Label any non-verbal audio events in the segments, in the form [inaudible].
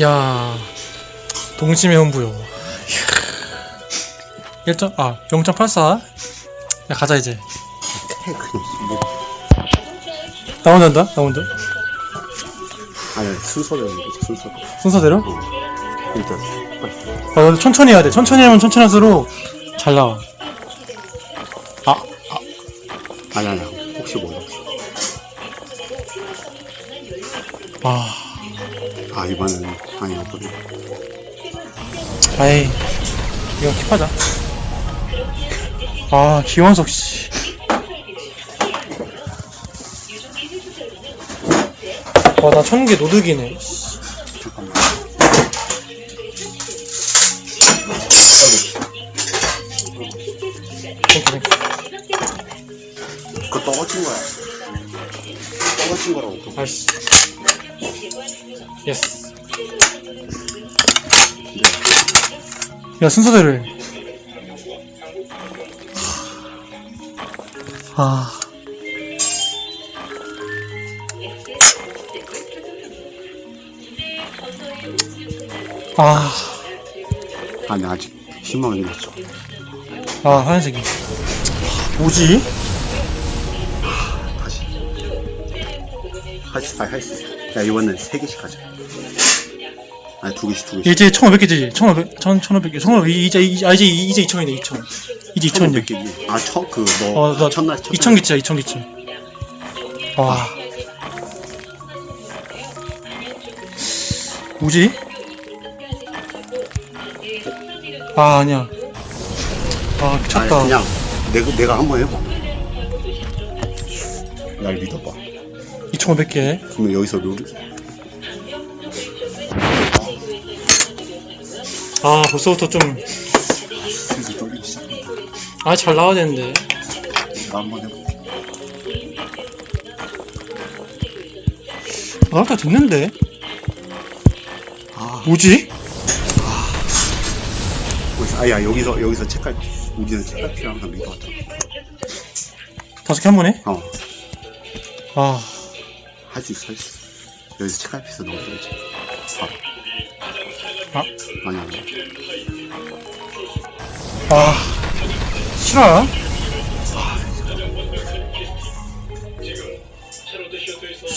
야 동심의 hom부요 1점 아 0.84. 야 가자 이제. 나 혼자 한다. 나 혼자. 아니 순서대로 이거 순서대로 순서대로. 일단 아 근데 천천히 해야 돼. 천천히 하면 천천히 할수록 잘 나와. 아 아니 아니 혹시 몰라 아. 아 이번에는 아니었거든 아이 이거 킵하자 아 기원석 씨 와, 나 천개 노득이네. 잠깐만 오케이. 그거 떨어진 거야 떨어진 거라고. 아이씨. 예스. 야, 순서대로 해. 아. 아, 아니 아직 희망이 있죠 아, 하얀색이. 뭐지? 다시 할수 아니 할수 있어 야 이번엔 세 개씩 하자 아니 두 개씩 두 개씩 이제 1500개지? 1500, 1000, 1500개. 1500, 이제, 이제, 아, 이제, 이제 2000이네, 2000. 이제 2000이네. 1,500개지 아 처음 그뭐 어, 나 첫날 2000 개치야, 2000 개치. 와. 뭐지? 아, 아니야. 아, 아니 미쳤다. 그냥 내가 내가 한번 해봐 날 믿어봐 2500개. 그러면 여기서 룰 아, 벌써부터 좀, 슬슬 떨리기 시작한다 아, 잘 나와야 되는데. 내가 한번 해볼게 아, 아까 됐는데? 아 뭐지? 거기서 아야 여기서 여기서 책갈 우리는 책갈피를 항상 믿어왔잖아 다섯 개 한 번에? 어 할 아, 수 있어 할 수 있어 여기서 책갈피에서 넣어줘야지 아 아, 아니 아니 아. 실화야?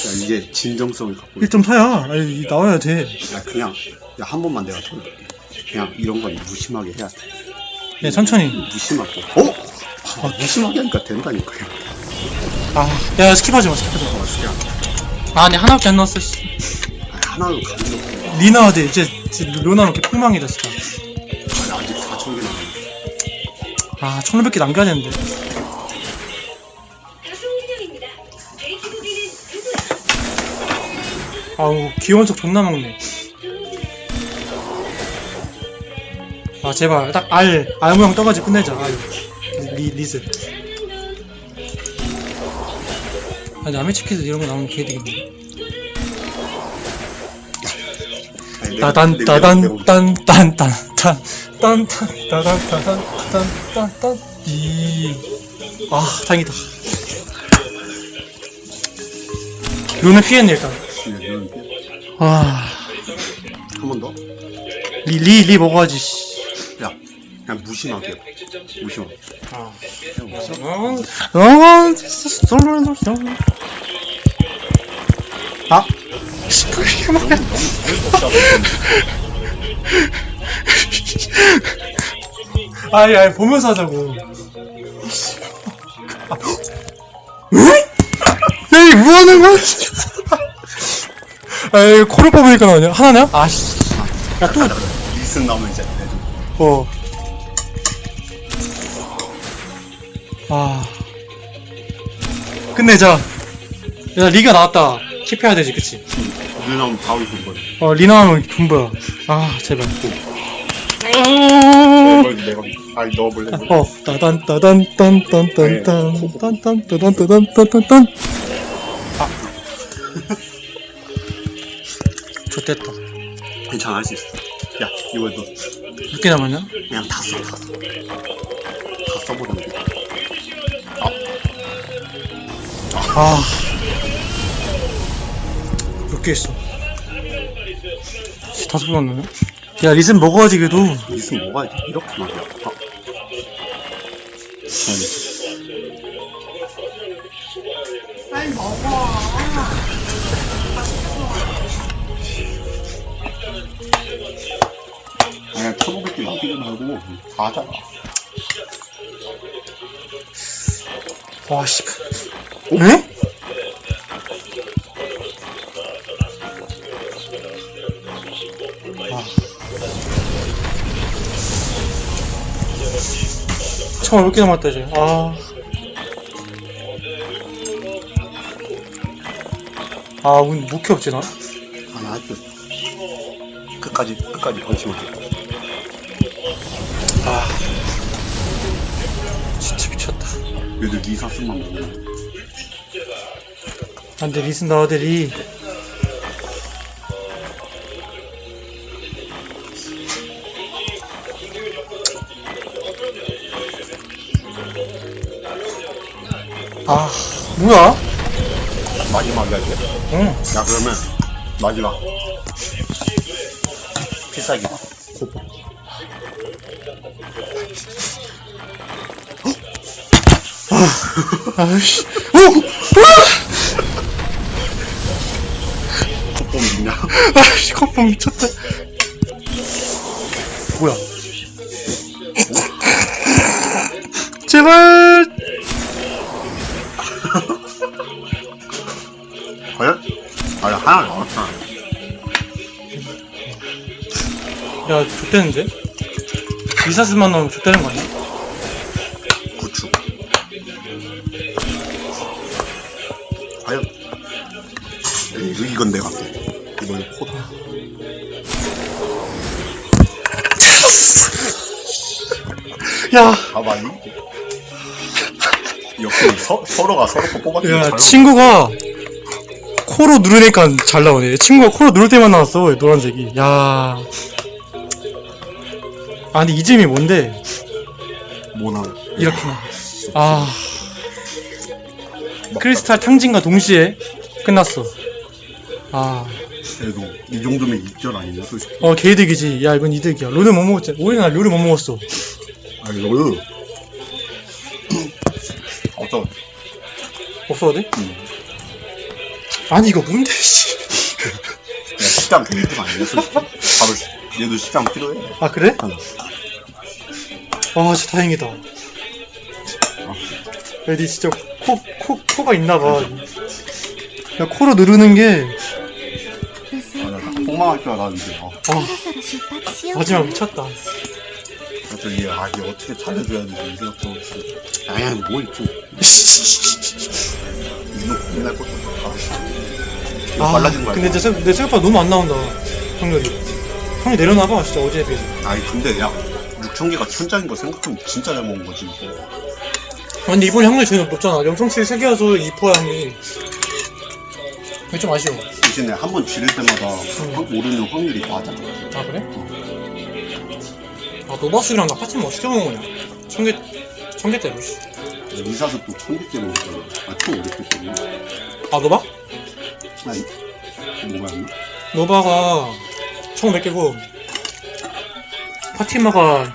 야 이제 진정성을 갖고 있어 1.4야. 아니, 나와야 돼. 야 그냥 야 한 번만 내가 돌릴게 그냥 이런 건 무심하게 해야 돼 네, 천천히. 무심하게 어? 아, 무심하게 하니까 된다니까요 아, 야, 스킵하지 마, 스킵하지 마. 어 그냥 아, 내 하나밖에 안 넣었어, 씨. 아, 하나로 가는 리나야 돼. 이제, 이제 로나는 이렇게 폭망이다, 진짜. 거 아직 4천 개 남았는데 아, 1500개 남겨야 되는데. 아우, 기원석 존나 먹네. 아, 제발. 딱 알, 알 모양 떠가지고 끝내자, 알. 리, 리즈. 아, 남의 치킨에서 이런 거 나오면 개 되겠네. 내가- 따단, 따단, 내가- 딴, 딴, 딴, 딴, 딴, 딴, 따단, 따단, 딴, 딴, 딴, 이. 아, 다행이다. 룬은 피했네, 일단. 아, 한번 더? 리, 리, 리 먹어야지, 씨. 야, 그냥 무심하게. 무심하게. 아. 어, 솔로, 솔로, 솔로. 아, 씨, 그게 뭐야. 아니, 아니, 보면서 하자고. 야, 이게 뭐 하는 거야? 아, 이거 코를 뽑으니까 나오냐? 하나냐? 아, 씨. 야, 또, 리슨 나오면 이제. 어. 아. 끝내자. 야, 리가 나왔다. 킵해야 되지, 그치? 눈 나오면 바위 본 거야. 어, 리 나오면 분부야. 아, 제발. 내가, 아니, 넣어볼래? 어, 따단, 따단, 딴, 딴, 딴, 딴, 딴, 딴, 따단, 따단, 딴, 딴, 딴. 아. [laughs] 좋됐다. 괜찮아, 할 수 있어. 야, 이거 너몇개 남았냐? 그냥 다 써, 다 써. 다 써보는 게. 아. 몇 개 있어? 다섯 번 왔네. 야, 리슨 먹어야지, 그래도. 리슨 먹어야지. 이렇게 말이야. 아. 아니, 빨리 먹어. 아니야, 1500개 남기지 말고 다 하잖아. 와, 씨. 에? 아. 참 어렵게 남았다, 이제. 아. 아, 운, 목회 없지, 나? 아니, 하여튼. 끝까지, 끝까지 방심하게. 아. 진짜 미쳤다. 얘들 리사스만 먹으면. 안 돼, 리슨 나와대 리. 아, 뭐야? 마지막이야, 이게? 응. 야, 그러면, 마지막. 필살기다. 코프. 아이씨. 오! 코프 있냐? 아이씨, 거품 미쳤다. 뭐야? 제발! 과연? 아니, 하나 나왔잖아. 야, 좋대는데? 리사스만 나오면 좋다는 거 아니야? 과연? 이거, 이건 내가 돼. 이번에 코다. 야! 가만히. 역시 서, 서로가 서로 거 뽑았으면 야, 잘 친구가 코로 누르니까 잘 나오네. 친구가 코로 누를 때만 나왔어, 노란색이. 야. 아, 근데 이 점이 뭔데? 모나. 이렇게나. 아. 크리스탈 탕진과 동시에 끝났어. 아. 그래도 이 정도면 입절 아니냐 솔직히. 어, 개이득이지. 야, 이건 이득이야. 롤을 못 먹었지. 오히려 나 롤을 못 먹었어. 아니 너는 [coughs] 어떤 없어도 돼? 음. 아니, 이거 뭔데, 씨. [laughs] 야, 시장 데이트가 아니냐 솔직히. 바로 시- 얘도 시장 필요해. 아, 그래? 어. 아, 진짜 다행이다. 여기 진짜 코, 코, 코가 있나봐. 야, 코로 누르는 게, 薄い 아, 나 髪で 폭망할 줄 알았는데. 아, そろそろ出発しようか 마지막 な 미쳤다. 갑자기 아 이게 어떻게 잘해줘야 되지 이 생각도 없이. 아야 뭐 있죠. 이거 고민할 것도 없어. 이거 아, 빨라지는 거야. 근데 내, 생- 내 생각보다 너무 안 나온다. 확률이. 확률 내려놔봐, 진짜 어제에 비해서. 아니 근데 야 6천 개가 천장인 거 생각하면 진짜 잘 먹은 거지 이거. 아, 근데 이번에 확률이 제일 높잖아. 영성치 3개 여서 2%야, 확률이. 그게 좀 아쉬워. 대신에 한 번 지를 때마다 확 오르는 확률이 낮아. 아, 그래? 아, 노바스랑 나 파티면 어떻게 먹은 거냐? 청개, 청개대로, 씨. 이사서 또 1,100개 먹었잖아. 아, 1,500개 때문에. 아, 노바? 아니, 뭐가였나? 노바가 1500개고, 파티마가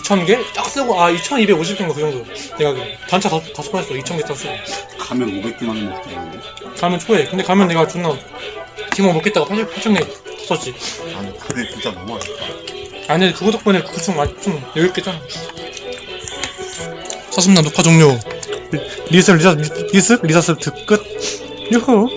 2000개? 딱 쓰고, 아, 2250개인가 그 정도. 내가 그 단차 다섯, 다섯 번 했어. 2000개 딱 쓰고. 가면 500개만 먹더라는데. 가면 초에. 근데 가면 내가 존나, 팀원 먹겠다고 80, 80개 썼지. 아니, 그게 진짜 너무 어렵다. 아니, 근데 그거 덕분에 그거 좀, 아- 좀 여유있겠잖아. 사슴나 녹화 종료. 리- 리스, 리사, 리스? 리사스 끝. 유후.